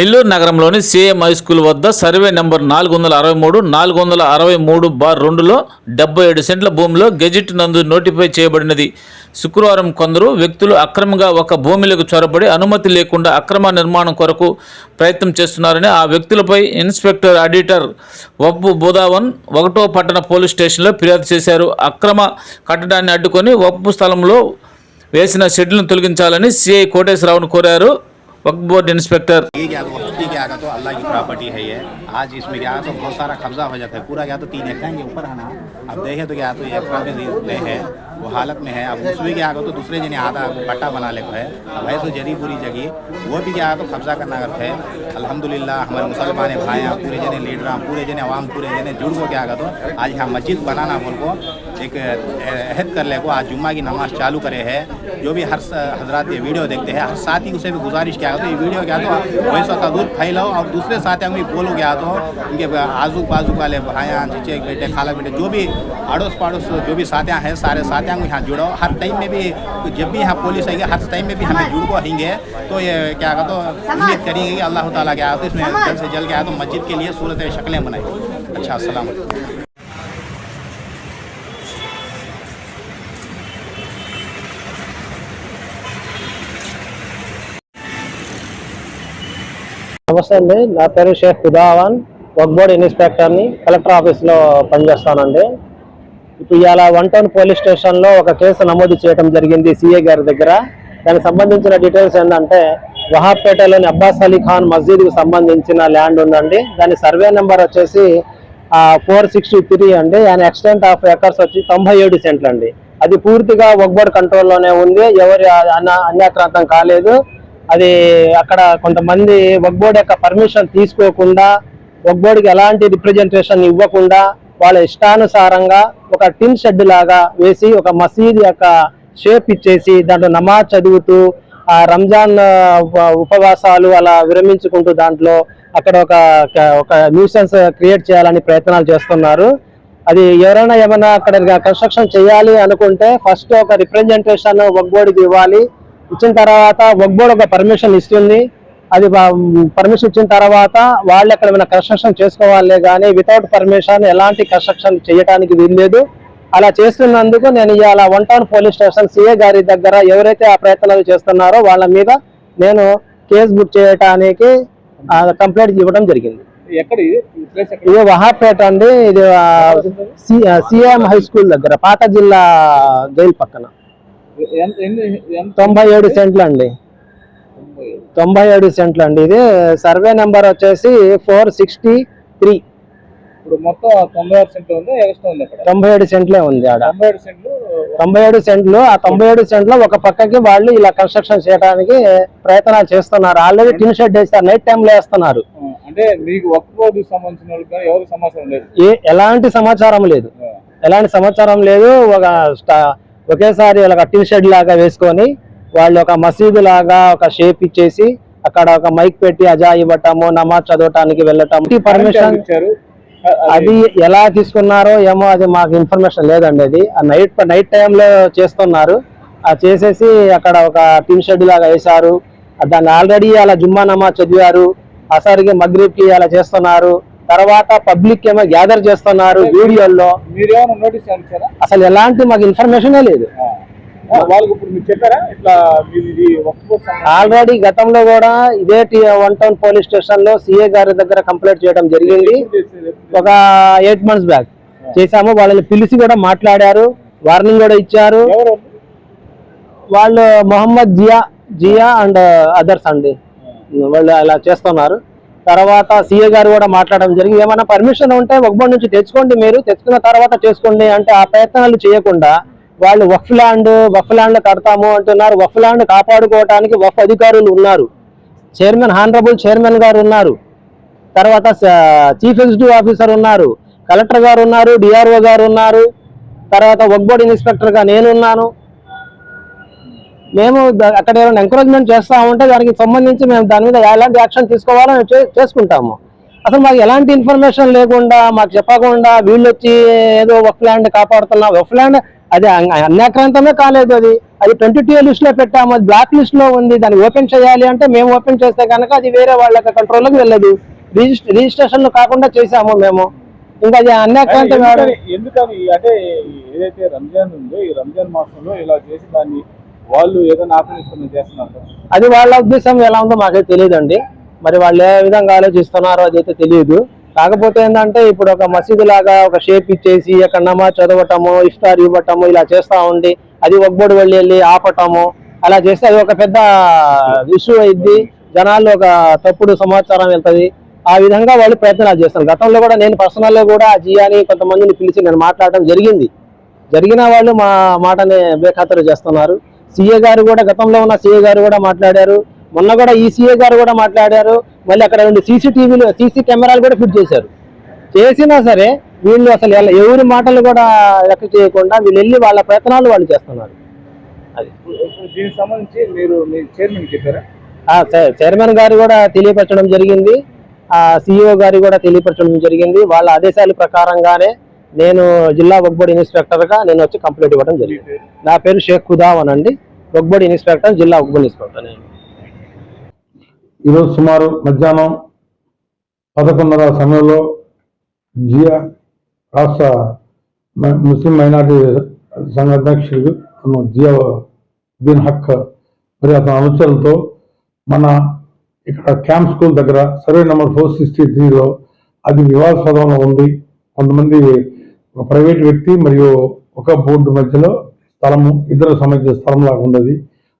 నెల్లూరు నగరంలోని CM high school వద్ద survey number నాలుగు వందల అరవై మూడు నాలుగు వందల అరవై మూడు బార్ రెండులో డెబ్బై ఏడు సెంట్ల భూమిలో గెజిట్ నందు నోటిఫై చేయబడినది. శుక్రవారం కొందరు వ్యక్తులు అక్రమంగా ఒక భూమిలోకి చొరబడి అనుమతి లేకుండా అక్రమ నిర్మాణం కొరకు ప్రయత్నం చేస్తున్నారని ఆ వ్యక్తులపై ఇన్స్పెక్టర్ ఆడిటర్ వప్పు బుధావన్ ఒకటో పట్టణ పోలీస్ స్టేషన్లో ఫిర్యాదు చేశారు. అక్రమ కట్టడాన్ని అడ్డుకొని వప్పు స్థలంలో వేసిన షెడ్లను తొలగించాలని సిఐ కోటేశ్వరరావును కోరారు. वक्त बोर्ड इंस्पेक्टर। ये क्या तो वक्ती क्या तो अल्लाह की प्रॉपर्टी है ये। आज इसमें क्या तो बहुत सारा कब्जा हो जाता है। पूरा क्या तो तीन एकड़ ये ऊपर है ना। अब देखे तो क्या तो ये प्रॉपर्टी है, वो हालत में है। अब उसमें क्या तो दूसरे जने आधा पट्टा बना ले है। अब है तो जरी पूरी जगह, वो भी क्या तो कब्जा करना करते हैं। अलहमदिल्ला हमारे मुसलमान भाई पूरे जने लीडर पूरे जने आवाम पूरे जने जुड़ को क्या तो आज यहाँ मस्जिद बनाना बोल को एक अहद कर ले को आज जुम्मा की नमाज़ चालू करे है। जो भी हर हजरात ये वीडियो देखते हैं, हर साथी उसे भी गुजारिश क्या तो ये वीडियो क्या तो वैसा तदूर फैलाओ और दूसरे साथियों भी बोलो क्या तो उनके आजू बाजू वाले भाइयाँ चीचे बेटे, खाला बेटे, जो भी अड़ोस पड़ोस, जो भी साथियाँ हैं, सारे साथियों को यहाँ जुड़ो। हर टाइम में भी, जब भी यहाँ पुलिस आएगी, हर टाइम में भी हमें जुड़ को तो ये क्या कहते तो उम्मीद करेंगे कि अल्लाह ताला क्या तो इसमें जल्द से जल्द क्या तो मस्जिद के लिए सूरत शक्लें बनाई अच्छा अस्सलाम నమస్తే అండి. నా పేరు షేక్ హుదావాన్. వర్క్ బోర్డ్ ఇన్స్పెక్టర్ని కలెక్టర్ ఆఫీస్లో పనిచేస్తానండి. ఇప్పుడు ఇవాళ వన్ టౌన్ పోలీస్ స్టేషన్లో ఒక కేసు నమోదు చేయడం జరిగింది సిఏ గారి దగ్గర. దానికి సంబంధించిన డీటెయిల్స్ ఏంటంటే వహాబ్పేటలోని అబ్బాస్ అలీ ఖాన్ మస్జిద్కి సంబంధించిన ల్యాండ్ ఉందండి. దాని సర్వే నెంబర్ వచ్చేసి ఫోర్ సిక్స్టీ త్రీ అండి. దాని ఎక్స్టెంట్ ఆఫ్ ఎకర్స్ వచ్చి తొంభై ఏడు సెంట్లు అండి అది పూర్తిగా వగ్బోర్డ్ కంట్రోల్లోనే ఉంది. ఎవరి అన్యాక్రాంతం కాలేదు. అది అక్కడ కొంతమంది వగ్బోర్డ్ యొక్క పర్మిషన్ తీసుకోకుండా వగ్బోర్డ్కి ఎలాంటి రిప్రజెంటేషన్ ఇవ్వకుండా వాళ్ళ ఇష్టానుసారంగా ఒక టిన్ షెడ్ లాగా వేసి ఒక మసీద్ యొక్క షేప్ ఇచ్చేసి దాంట్లో నమాజ్ చదువుతూ ఆ రంజాన్ ఉపవాసాలు అలా విరమించుకుంటూ దాంట్లో అక్కడ ఒక ఒక న్యూసెన్స్ క్రియేట్ చేయాలని ప్రయత్నాలు చేస్తున్నారు. అది ఎవరైనా ఏమైనా అక్కడ కన్స్ట్రక్షన్ చేయాలి అనుకుంటే ఫస్ట్ ఒక రిప్రజెంటేషన్ వగ్బోడికి ఇవ్వాలి. ఇచ్చిన తర్వాత వక్ బోర్డ్ ఒక పర్మిషన్ ఇస్తుంది అది పర్మిషన్ ఇచ్చిన తర్వాత వాళ్ళు ఎక్కడ ఏమైనా కన్స్ట్రక్షన్ చేసుకోవాలే కానీ వితౌట్ పర్మిషన్ ఎలాంటి కన్స్ట్రక్షన్ చేయడానికి వీల్లేదు. అలా చేస్తున్నందుకు నేను ఇవాళ one town police station CA గారి దగ్గర ఎవరైతే ఆ ప్రయత్నాలు చేస్తున్నారో వాళ్ళ మీద నేను కేసు బుక్ చేయడానికి కంప్లైంట్ ఇవ్వడం జరిగింది. ఇది వహాపేట అండి. ఇది సిఎం హై స్కూల్ దగ్గర పాత జిల్లా జైలు పక్కన. తొంభై ఏడు సెంట్లు అండి. తొంభై ఏడు సెంట్లు అండి. ఇది సర్వే నెంబర్ వచ్చేసి ఫోర్ సిక్స్టీ త్రీ. ఇప్పుడు మొత్తం తొంభై ఆరు సెంట్లు ఉంది? ఎక్స్ట్రా ఉంది అక్కడ తొంభై ఏడు సెంట్లే ఉంది ఆడ. తొంభై ఏడు సెంట్లు తొంభై ఏడు సెంట్లు ఆ తొంభై ఏడు సెంట్లో ఒక పక్కకి వాళ్ళు ఇలా కన్స్ట్రక్షన్ చేయడానికి ప్రయత్నాలు చేస్తున్నారు. ఆల్రెడీ టిన్ షెడ్ వేస్తారు నైట్ టైంలో వేస్తున్నారు. అంటే మీకు ఒక్క సంబంధించిన వాళ్ళకి ఎవరికి సమాచారం లేదు? ఎలాంటి సమాచారం లేదు. ఎలాంటి సమాచారం లేదు ఒక ఒకేసారి ఒక టిన్ షెడ్ లాగా వేసుకొని వాళ్ళు ఒక మసీదు లాగా ఒక షేప్ ఇచ్చేసి అక్కడ ఒక మైక్ పెట్టి అజా ఇవ్వటము నమాజ్ చదవటానికి వెళ్ళటం పర్మిషన్ అది ఎలా తీసుకున్నారో ఏమో అది మాకు ఇన్ఫర్మేషన్ లేదండి అది. ఆ నైట్ నైట్ టైంలో చేస్తున్నారు. ఆ చేసేసి అక్కడ ఒక టిన్ షెడ్ లాగా వేశారు. దాన్ని ఆల్రెడీ అలా జుమ్మా నమాజ్ చదివారు. అసరికి మగ్రిబ్కి అలా చేస్తున్నారు. తర్వాత పబ్లిక్ ఏమో గ్యాదర్ చేస్తున్నారు వీడియోల్లో. అసలు ఎలాంటి మాకు ఇన్ఫర్మేషనే లేదు. ఆల్రెడీ గతంలో కూడా ఇదే వన్ టౌన్ పోలీస్ స్టేషన్లో సిఏ గారి దగ్గర కంప్లైంట్ చేయడం జరిగింది? ఒక ఎయిట్ మంత్స్ బ్యాక్ చేశాము. వాళ్ళని పిలిచి కూడా మాట్లాడారు. వార్నింగ్ కూడా ఇచ్చారు. వాళ్ళు మొహమ్మద్ జియా జియా అండ్ అదర్స్ అండి. వాళ్ళు అలా చేస్తున్నారు. తర్వాత సీఏ గారు కూడా మాట్లాడడం జరిగింది. ఏమైనా పర్మిషన్ ఉంటే వక్బోర్డ్ నుంచి తెచ్చుకోండి మీరు తెచ్చుకున్న తర్వాత చేసుకోండి అంటే ఆ ప్రయత్నాలు చేయకుండా వాళ్ళు వఫ్ ల్యాండ్ వఫ్ ల్యాండ్ కడతాము అంటున్నారు. వఫ్ ల్యాండ్ కాపాడుకోవడానికి వఫ్ అధికారులు ఉన్నారు. చైర్మన్ హానరబుల్ చైర్మన్ గారు ఉన్నారు. తర్వాత చీఫ్ ఎగ్జిక్యూటివ్ ఆఫీసర్ ఉన్నారు. కలెక్టర్ గారు ఉన్నారు డిఆర్ఓ గారు ఉన్నారు. తర్వాత వక్ బోర్డ్ ఇన్స్పెక్టర్ నేనున్నాను. మేము అక్కడ ఏమైనా ఎంకరేజ్మెంట్ చేస్తా ఉంటే దానికి సంబంధించి మేము దాని మీద ఎలాంటి యాక్షన్ తీసుకోవాలో చేసుకుంటాము. అసలు మాకు ఎలాంటి ఇన్ఫర్మేషన్ లేకుండా మాకు చెప్పకుండా వీళ్ళు వచ్చి ఏదో వఫ్ ల్యాండ్ కాపాడుతున్నాం వఫ్ ల్యాండ్ అది అన్- అన్యాక్రాంతమే కాలేదు అది. అది ట్వంటీ టూ లిస్ట్లో పెట్టాము అది బ్లాక్ లిస్ట్లో ఉంది దాన్ని ఓపెన్ చేయాలి అంటే మేము ఓపెన్ చేస్తే కనుక అది వేరే వాళ్ళ కంట్రోల్లోకి వెళ్ళదు. రిజిస్ట్రే రిజిస్ట్రేషన్ కాకుండా చేసాము మేము. ఇంకా అది అన్యాక్రాంతి ఎందుకని అంటే ఏదైతే రంజాన్ ఉందో ఈ రంజాన్ మాసంలో ఇలా చేసి దాన్ని వాళ్ళు ఏదో నాశనం చేస్తున్నారు. అది వాళ్ళ ఉద్దేశం ఎలా ఉందో మాకైతే తెలియదండి. మరి వాళ్ళు ఏ విధంగా ఆలోచిస్తున్నారో అదైతే తెలియదు. కాకపోతే ఏంటంటే ఇప్పుడు ఒక మసీదు లాగా ఒక షేప్ ఇచ్చేసి అక్కడ నమాజ్ చదవటము ఇఫ్తార్ ఇవ్వటము ఇలా చేస్తా ఉండి అది ఒక్కబడి వెళ్ళి వెళ్ళి ఆపటము అలా చేస్తే అది ఒక పెద్ద ఇష్యూ అయింది జనాల్లో ఒక తప్పుడు సమాచారం వెళ్తుంది. ఆ విధంగా వాళ్ళు ప్రయత్నాలు చేస్తారు గతంలో కూడా నేను పర్సనల్గా కూడా జియాని కొంతమందిని పిలిచి నేను మాట్లాడటం జరిగింది. జరిగిన వాళ్ళు మా మాటని బేఖాతరు చేస్తున్నారు. సీఏ గారు కూడా గతంలో ఉన్న సీఏ గారు కూడా మాట్లాడారు. మొన్న కూడా ఈ సీఏ గారు కూడా మాట్లాడారు. మళ్ళీ అక్కడ రెండు సీసీటీవీలు సీసీ కెమెరాలు కూడా ఫిట్ చేశారు. చేసినా సరే వీళ్ళు అసలు ఎవరి మాటలు కూడా లెక్క చేయకుండా వీళ్ళు వెళ్ళి వాళ్ళ ప్రయత్నాలు వాళ్ళు చేస్తున్నారు. అది. దీనికి సంబంధించి మీరు చైర్మన్ చెప్పారా? చైర్మన్ గారు కూడా తెలియపరచడం జరిగింది. ఆ సిఇఓ గారు కూడా తెలియపరచడం జరిగింది. వాళ్ళ ఆదేశాల ప్రకారంగానే నేను జిల్లా వగ్బోడి ఇన్స్పెక్టర్గా నేను వచ్చి కంప్లైంట్ ఇవ్వడం జరిగింది. నా పేరు షేక్ ఖుదావన్ అండి. వగ్బోడి ఇన్స్పెక్టర్ జిల్లా వగ్బోడి ఇన్స్పెక్టర్ నేను. ఈరోజు సుమారు మధ్యాహ్నం పదకొండున్నర సమయంలో జియా రాష్ట్ర ముస్లిం మైనార్టీ సంఘ అధ్యక్షుడు జియా బిన్ హక్ మరి అతని అనుచరులతో మన ఇక్కడ క్యాంప్ స్కూల్ దగ్గర సర్వే నెంబర్ ఫోర్ సిక్స్టీ త్రీలో అది వివాదాస్పదంలో ఉంది కొంతమంది ఒక ప్రైవేట్ వ్యక్తి మరియు ఒక బోర్డు మధ్యలో స్థలము ఇద్దరు సంబంధించిన స్థలం లాగా ఉన్నది.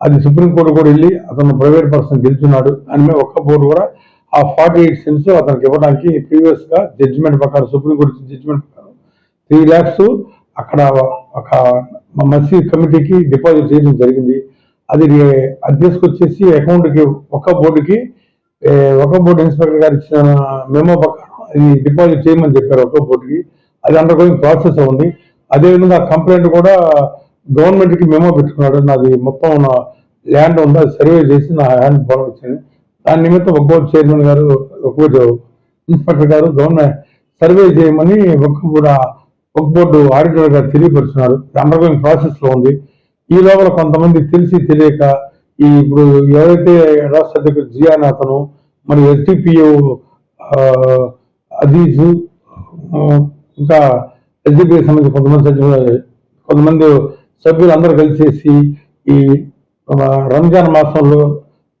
అది సుప్రీంకోర్టు కూడా వెళ్ళి అతను ప్రైవేట్ పర్సన్ గెలుచున్నాడు. అని మేము ఒక్క బోర్డు కూడా ఆ ఫార్టీ ఎయిట్ సెన్స్ అతనికి ఇవ్వడానికి ప్రీవియస్గా జడ్జిమెంట్ ప్రకారం సుప్రీంకోర్టు జడ్జిమెంట్ ప్రకారం త్రీ ల్యాక్స్ అక్కడ ఒక మసీద్ కమిటీకి డిపాజిట్ చేయడం జరిగింది. అది అది తీసుకొచ్చేసి అకౌంట్కి ఒక బోర్డుకి ఒక బోర్డు ఇన్స్పెక్టర్ గారు ఇచ్చిన మెమో ప్రకారం అది డిపాజిట్ చేయమని చెప్పారు ఒక బోర్డుకి. అది అండర్ గోయింగ్ ప్రాసెస్ ఉంది అదేవిధంగా కంప్లైంట్ కూడా గవర్నమెంట్కి మెమో పెట్టుకున్నాడు. నాది మొత్తం నా ల్యాండ్ ఉంది. అది సర్వే చేసి నా హ్యాండ్ పొలం వచ్చింది. దాని నిమిత్తం ఒక్కోటి చైర్మన్ గారు ఒక్కోటి ఇన్స్పెక్టర్ గారు గవర్నమెంట్ సర్వే చేయమని ఒక కూడా ఒక బోర్డు ఆడిటర్ గారు తెలియపరుచున్నారు అండర్ గోయింగ్ ఉంది. ఈ లోపల కొంతమంది తెలిసి తెలియక ఈ ఇప్పుడు ఎవరైతే రాష్ట్ర అధ్యక్షుడు జియాన్ అతను మరి ఎస్డిపిఓ అజీజు ఇంకా ఎస్డిపి సంబంధించి కొంతమంది సభ్యులు కొంతమంది సభ్యులు అందరూ కలిసేసి ఈ రంజాన్ మాసంలో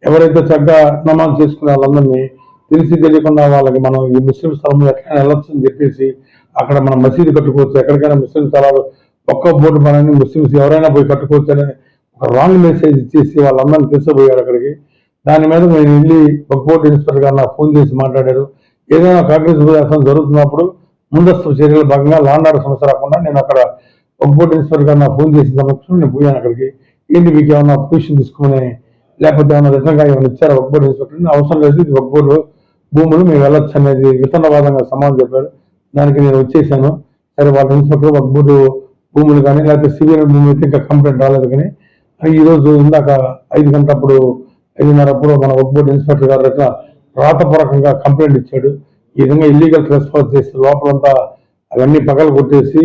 ఎవరైతే చక్కగా నమాజ్ చేసుకునే వాళ్ళందరినీ తెలిసి తెలియకుండా వాళ్ళకి మనం ఈ ముస్లిం స్థలంలో ఎట్లా వెళ్ళొచ్చు అని చెప్పేసి అక్కడ మనం మసీదు కట్టుకోవచ్చు. ఎక్కడికైనా ముస్లిం స్థలాలు ఒక్క బోర్డు మనని ముస్లిమ్స్ ఎవరైనా పోయి కట్టుకోవచ్చు అని ఒక రాంగ్ మెసేజ్ ఇచ్చేసి వాళ్ళందరినీ తీసుకుపోయారు అక్కడికి. దాని మీద నేను వెళ్ళి ఒక బోర్డు ఇన్స్పెక్టర్ గారు నాకు ఫోన్ చేసి మాట్లాడారు. ఏదైనా కాంగ్రెస్ ప్రజాసం జరుగుతున్నప్పుడు ముందస్తు చర్యల భాగంగా లాండ్ సమస్య రాకుండా నేను అక్కడ ఒక్కోటి ఇన్స్పెక్టర్ గారు నాకు ఫోన్ చేసిన సమక్షంలో నేను పోయాను అక్కడికి. ఏంటి మీకు ఏమైనా పొజిషన్ తీసుకుని లేకపోతే ఏమైనా రిటర్న్గా ఏమైనా ఇచ్చారు? ఒక ఇన్స్పెక్టర్ అవసరం లేదు ఇది ఒక బోర్డు భూములు మేము వెళ్ళొచ్చు అనేది విత్తనవాదంగా సమాధానం చెప్పారు. దానికి నేను వచ్చేసాను. సరే వాళ్ళ ఇన్స్పెక్టర్ ఒక బోర్డు భూములు కానీ లేకపోతే సివియర్ భూమి అయితే ఇంకా కంప్లైంట్ రాలేదు కానీ ఈరోజు రోజు ఇందాక ఐదు గంటలప్పుడు ఐదున్నరప్పుడు మన ఒక్కోటి ఇన్స్పెక్టర్ గారు రాతపూర్వకంగా కంప్లైంట్ ఇచ్చాడు. ఈ విధంగా ఇల్లీగల్ ట్రెస్పాస్ చేసి లోపలంతా అవన్నీ పగలు కొట్టేసి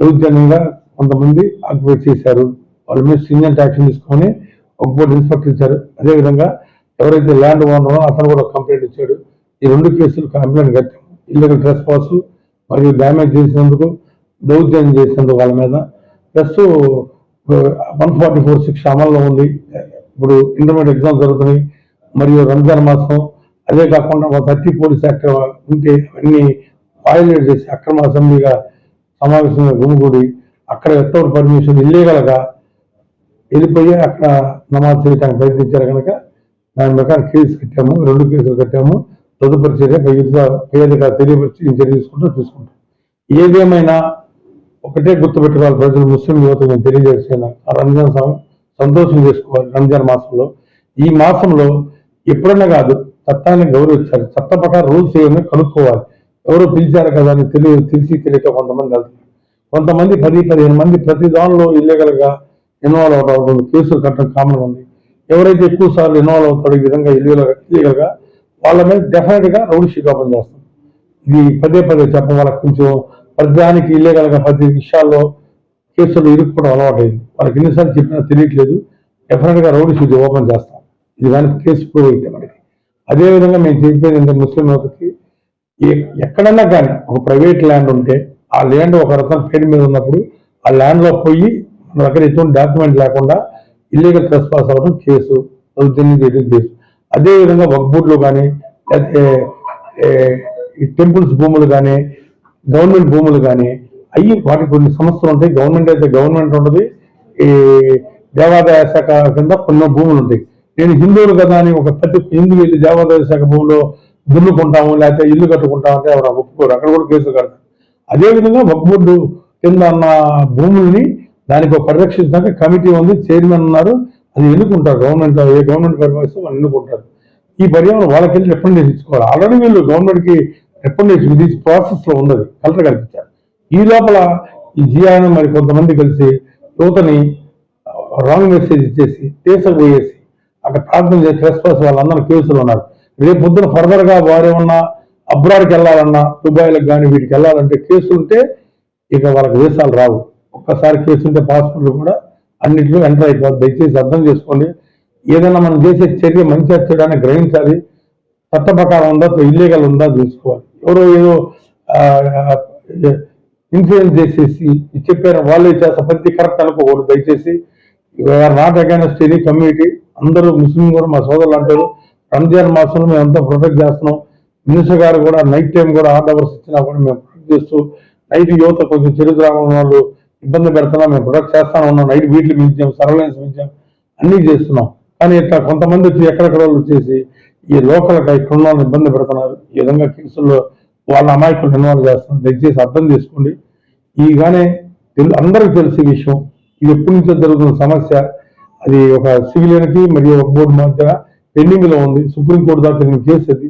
దౌర్జన్యంగా కొంతమంది ఆక్యుపై చేశారు. వాళ్ళ మీద స్ట్రింజెంట్ యాక్షన్ తీసుకొని ఒక బోర్డు ఇన్స్పెక్టర్ ఇచ్చారు. అదేవిధంగా ఎవరైతే ల్యాండ్ ఓనరో అతను కూడా కంప్లైంట్ ఇచ్చాడు. ఈ రెండు కేసులు కంప్లైంట్ కట్టాము. ఇల్లీగల్ ట్రెస్పాస్ మరియు డ్యామేజ్ చేసినందుకు దౌర్జన్యం చేసినందుకు వాళ్ళ మీద. ప్లస్ వన్ ఫార్టీ ఫోర్ శిక్ష అమల్లో ఉంది. ఇప్పుడు ఇంటర్మీడియట్ ఎగ్జామ్స్ జరుగుతున్నాయి. మరియు రంజాన్ మాసం అదే కాకుండా థర్టీ పోలీస్ యాక్ట్ ఉంటే అన్ని వాయిలేట్ చేసి అక్రమ అసెంబ్లీగా సమావేశంగా గుమిగూడి అక్కడ వితౌట్ పర్మిషన్ ఇల్లీగల్గా వెళ్ళిపోయి అక్కడ నమాజ్ చేయడానికి ప్రయత్నించారు కనుక దాని ప్రకారం కేసు కట్టాము రెండు కేసులు కట్టాము. తదుపరి చర్య పేదగా తెలియపరిచి చర్య తీసుకుంటూ తీసుకుంటాం ఏదేమైనా ఒకటే గుర్తుపెట్టుకోవాలి ప్రజలు ముస్లిం యువత నేను తెలియజేసిన ఆ రంజాన్ సంతోషం చేసుకోవాలి రంజాన్ మాసంలో. ఈ మాసంలో ఎప్పుడన్నా కాదు చట్టాన్ని గౌరవించాలి. చట్ట ప్రకారం రూల్స్ ఏమైనా కనుక్కోవాలి. ఎవరో పిలిచారు కదా అని తెలియ తెలిసి తెలియక కొంతమంది వెళ్తారు. కొంతమంది పది పదిహేను మంది ప్రతి దానిలో ఇల్లీగల్గా ఇన్వాల్వ్ అవడం కేసులు కట్టడం కామన్ ఉంది. ఎవరైతే ఎక్కువ సార్లు ఇన్వాల్వ్ అవుతారో ఈ విధంగా ఇల్లీగల్ ఇల్లీగల్గా వాళ్ళ మీద డెఫినెట్గా రౌడ్ రౌడీ షీట్ ఓపెన్ చేస్తాం ఇది పదే పదే చెప్పడం వాళ్ళకి కొంచెం ప్రతిదానికి ఇల్లీగల్గా ప్రతి విషయాల్లో కేసులు ఇరుక్కోవడం అలవాటైంది. వాళ్ళకి ఎన్నిసార్లు చెప్పినా తెలియట్లేదు. డెఫినెట్గా రౌడీ షీట్ ఓపెన్ చేస్తాం ఇది కానీ కేసు ప్రూవ్ అయితే మనకి. అదేవిధంగా మేము చెప్పేది ఏంటంటే ముస్లిం యువతకి ఏ- ఎక్కడన్నా కానీ ఒక ప్రైవేట్ ల్యాండ్ ఉంటే ఆ ల్యాండ్ ఒక రకం పేరు మీద ఉన్నప్పుడు ఆ ల్యాండ్లో పోయి మన దగ్గర ఎటువంటి డాక్యుమెంట్ లేకుండా ఇల్లీగల్ ట్రెస్పాస్ అవ్వడం కేసు దౌర్జన్యం చేయడం కేసు. అదేవిధంగా వక్బూట్లు కానీ లేకపోతే ఈ టెంపుల్స్ భూములు కానీ గవర్నమెంట్ భూములు కానీ అవి వాటికి కొన్ని సంస్థలు ఉంటాయి. గవర్నమెంట్ అయితే గవర్నమెంట్ ఉంటుంది. ఈ దేవాదాయ శాఖ కింద కొన్ని భూములు ఉంటాయి. నేను హిందువులు కదా అని ఒక ప్రతి హిందూ వెళ్ళి దేవాదాయ శాఖ భూమిలో దున్నుకుంటాము లేకపోతే ఇల్లు కట్టుకుంటాము అంటే ఎవరు ఒప్పుకోరు. అక్కడ కూడా కేసు కడతారు. అదేవిధంగా వక్బోర్డు కింద ఉన్న భూముల్ని దానికి ఒక పరిరక్షించడానికి కమిటీ ఉంది చైర్మన్ ఉన్నారు. అది ఎన్నుకుంటారు? గవర్నమెంట్ ఏ గవర్నమెంట్ పరిపాలిస్తే వాళ్ళు ఎన్నుకుంటారు. ఈ పర్యావరణం వాళ్ళకి వెళ్ళి రికమెండేషన్ ఇచ్చుకోవాలి. ఆల్రెడీ వీళ్ళు గవర్నమెంట్కి రికమెండేషన్ ఇది ప్రాసెస్లో ఉన్నది. కలెక్టర్ కల్పించారు ఈ లోపల ఈ జియాను మరి కొంతమంది కలిసి యువతని రాంగ్ మెసేజ్ ఇచ్చేసి దేశం పోయేసి అక్కడ ప్రార్థన చేసి ట్రెస్పాస్ వాళ్ళందరూ కేసులు ఉన్నారు. రేపు పొద్దున ఫర్దర్గా వారేమన్నా అబ్రాడ్కి వెళ్ళాలన్నా దుబాయ్లకు కానీ వీటికి వెళ్ళాలంటే కేసు ఉంటే ఇక వాళ్ళకి వీసాలు రావు. ఒక్కసారి కేసు ఉంటే పాస్పోర్ట్లు కూడా అన్నింటిలో ఎంటర్ అయిపోతుంది దయచేసి అర్థం చేసుకోండి. ఏదైనా మనం చేసే చర్య మంచి చేయడానికి గ్రహించాలి. చట్ట ప్రకారం ఉందా ఇల్లీగల్ ఉందా చూసుకోవాలి. ఎవరో ఏదో ఇన్ఫ్లుయెన్స్ చేసేసి చెప్పారు వాళ్ళు చేస్తా ప్రతి కరెక్ట్ అనుకోకూడదు. దయచేసి నాట్ అగైనెస్ట్ ఎనీ కమ్యూనిటీ అందరూ ముస్లిం కూడా మా సోదరులు అంటారు రంజాన్ మాసంలో మేము అంతా ప్రొటెక్ట్ చేస్తున్నాం. మినిస్టర్ గారు కూడా నైట్ టైం కూడా ఆర్ట్ అవర్స్ ఇచ్చినా కూడా మేము ప్రొటెక్ట్ చేస్తూ నైట్ యువత కొంచెం చరిత్ర వాళ్ళు ఇబ్బంది పెడుతున్నాం మేము ప్రొటెక్ట్ చేస్తానే ఉన్నాం. నైట్ వీటిలు మించాం సర్వలెన్స్ మించాం అన్నీ చేస్తున్నాం. కానీ ఇట్లా కొంతమంది వచ్చి ఎక్కడెక్కడ వాళ్ళు వచ్చేసి ఈ లోకల్ ఇక్కడ ఇబ్బంది పెడుతున్నారు. ఈ విధంగా కేసుల్లో వాళ్ళ అమాయకులు ఇన్వాల్వ్ చేస్తున్నారు. దయచేసి అర్థం చేసుకోండి. ఈ తెలు అందరికీ తెలిసే విషయం ఇది ఎప్పటి నుంచో జరుగుతున్న సమస్య. అది ఒక సివిలియన్కి మరియు ఒక బోర్డు మధ్య పెండింగ్లో ఉంది. సుప్రీంకోర్టు దాకా వెళ్ళిన కేసు అది.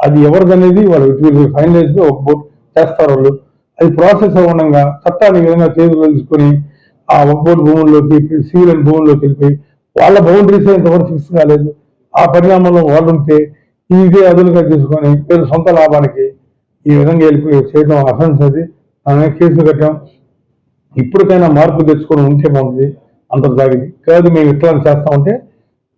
అది ఎవరిదనేది వాళ్ళు ఫైనలైజ్ ఒక బోర్డు చేస్తారు వాళ్ళు. అది ప్రాసెస్ అవ్వడంగా చట్టాన్ని విధంగా చేతులు తీసుకొని ఆ ఒక బోర్డు భూముల్లోకి సివిలియన్ భూముల్లోకి వెళ్ళిపోయి వాళ్ళ బౌండరీస్ ఇంతవరకు ఫిక్స్ కాలేదు. ఆ పరిణామంలో వాళ్ళు ఉంటే ఇదే అదులుగా తీసుకొని వీళ్ళ సొంత లాభానికి ఈ విధంగా వెళ్ళిపోయి చేయడం అఫెన్స్ అది. ఆమె కేసులు కట్టాం? ఇప్పటికైనా మార్పు తెచ్చుకొని ఉంటే బాగుంటుంది. అంత సాగింది కాదు మేము ఇట్లా చేస్తా ఉంటే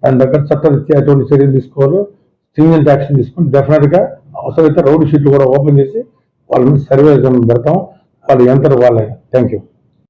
దాని దగ్గర చట్టరీత్యా ఎటువంటి చర్యలు తీసుకోవాలో. స్ట్రింజెంట్ యాక్షన్ తీసుకొని డెఫినెట్గా అవసరమైతే రౌడ్ షీట్లు కూడా ఓపెన్ చేసి వాళ్ళ మీద సర్వే పెడతాం. వాళ్ళు ఎంత వాళ్ళ. Thank you